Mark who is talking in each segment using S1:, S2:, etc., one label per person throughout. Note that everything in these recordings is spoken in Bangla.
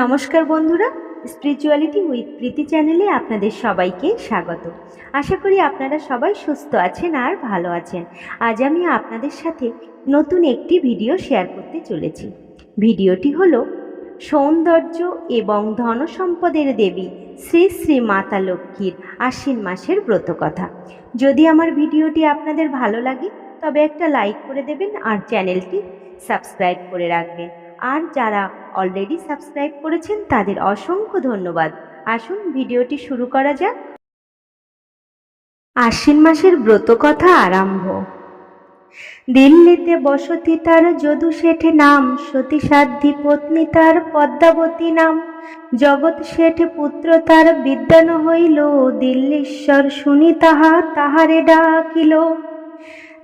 S1: নমস্কার বন্ধুরা স্পিরিচুয়ালিটি উইথ প্রীতি চ্যানেলে আপনাদের সবাইকে স্বাগত। আশা করি আপনারা সবাই সুস্থ আছেন আর ভালো আছেন। আজ আমি আপনাদের সাথে নতুন একটি ভিডিও শেয়ার করতে চলেছি। ভিডিওটি হলো সৌন্দর্য এবং ধনসম্পদের দেবী শ্রী শ্রী মাতা লক্ষ্মীর আশ্বিন মাসের ব্রতকথা যদি আমার ভিডিওটি আপনাদের ভালো লাগে, তবে একটা লাইক করে দেবেন আর চ্যানেলটি সাবস্ক্রাইব করে রাখবেন। আর যারা অলরেডি সাবস্ক্রাইব করেছেন, তাদের অসংখ্য ধন্যবাদ। আসুন, ভিডিওটি শুরু করা যাক। আশ্বিন মাসের ব্রতকথা আরম্ভ। দিল্লিতে বসতি তার যদু শেঠে নাম সতী সাধ্যী পত্নী তার পদ্মাবতী নাম। জগৎ শেঠ পুত্র তার বিদ্যান হইল, দিল্লীশ্বর শুনি তাহা, তাহারে ডাকিল।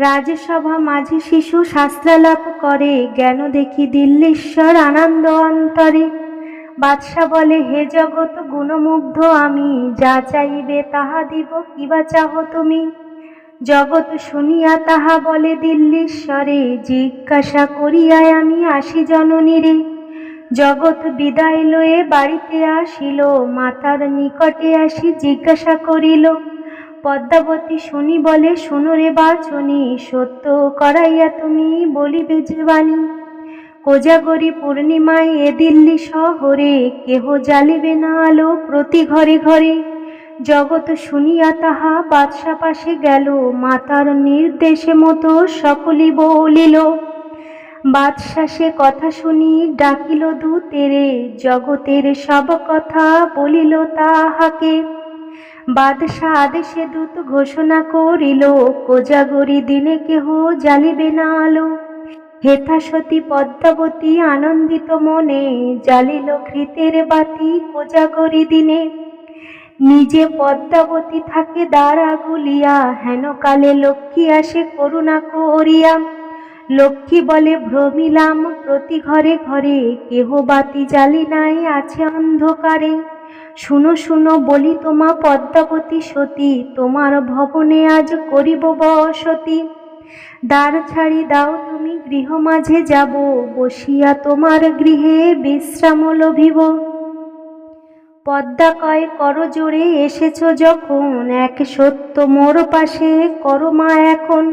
S1: রাজসভা মাঝে শিশু শাস্ত্রালাপ করে, জ্ঞান দেখি দিল্লীশ্বর আনন্দ অন্তরে। বাদশা বলে, হে জগৎ, গুণমুগ্ধ আমি, যা চাইবে তাহা দিব কিবা চাহ তুমি? জগৎ শুনিয়া তাহা বলে, দিল্লীশ্বরে, জিজ্ঞাসা করিয়ায় আমি আসি জননীরে। জগৎ বিদায় লয়ে বাড়িতে আসিল, মাতার নিকটে আসি জিজ্ঞাসা করিল পদ্মাবতী শুনি বলে, শোনো রে বাচনি, সত্য করাইয়া তুমি বলিবে যে কোজাগরি পূর্ণিমায় এ দিল্লি শহরে কেহ জ্বালিবে না আলো প্রতি ঘরে ঘরে। জগৎ শুনিয়া তাহা বাদশা পাশে গেল, মাতার নির্দেশে মতো সকলই বলিল, বাদশা সে কথা শুনি ডাকিল দূতেরে, জগতের সব কথা বলিল তাহাকে। বাদশাহ আদেশে দূত ঘোষণা করিল, কোজাগরি দিনে কেহ জ্বালিবে না আলো। হেথা সতী পদ্মাবতী আনন্দিত মনে জ্বালিল ঘৃতের বাতি কোজাগরি দিনে। নিজে পদ্মাবতী থাকে দ্বারা গুলিয়া, হেন কালে লক্ষ্মী আসে করুণা করিয়া। লক্ষ্মী বলে, ভ্রমিলাম, প্রতি ঘরে ঘরে কেহ বাতি জ্বালি নাই, আছে অন্ধকারে। শুনো শুনো, বলি তোমা পদ্মাবতী সতী, তোমার ভবনে আজ করিব বসতি। দ্বার ছাড়ি দাও তুমি, গৃহ মাঝে যাব, বসিয়া তোমার গৃহে বিশ্রাম লভিব। পদ্মা কয়, কর জোরে, এসেছ যখন, এক সত্য মোর পাশে করো মা এখন।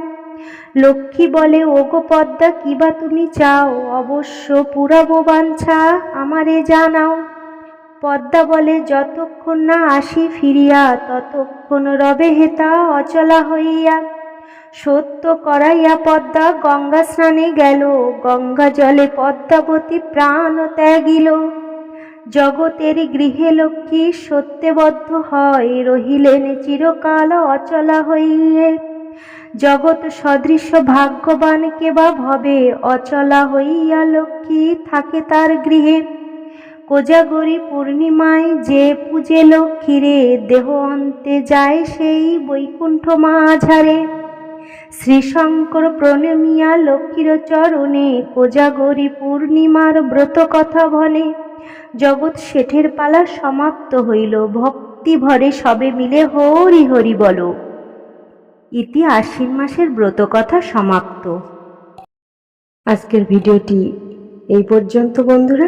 S1: লক্ষ্মী বলে, ওগো পদ্মা কিবা তুমি চাও? অবশ্য পুরাবো বাঞ্ছা, আমারে জানাও। পদ্মা বলে যতক্ষণ না আসি ফিরিয়া, ততক্ষণ রবে হেতা অচলা হইয়া। সত্য করাইয়া পদ্মা গঙ্গা স্নানে গেল, গঙ্গা জলে পদ্মাবতী প্রাণ ত্যাগিল। জগতের গৃহে লক্ষ্মী সত্যবদ্ধ হয়, রহিলেন চিরকাল অচলা হইয়ে। জগৎ সদৃশ ভাগ্যবান কেবা ভবে, অচলা হইয়া লক্ষ্মী থাকে তার গৃহে। কোজাগরি পূর্ণিমায় যে পূজে লক্ষ্মীরে দেহ অন্তে যায় সেই বৈকুণ্ঠ মাঝারে। শ্রীশঙ্কর প্রণমিয়া লক্ষ্মীর চরণে কোজাগরি পূর্ণিমার ব্রত কথা বলে। জগৎ শেঠের পালা সমাপ্ত হইল, ভক্তি ভরে সবে মিলে হরি হরি বলো। ইতি আশ্বিন মাসের ব্রত কথা সমাপ্ত। আজকের ভিডিওটি এই পর্যন্ত বন্ধুরা।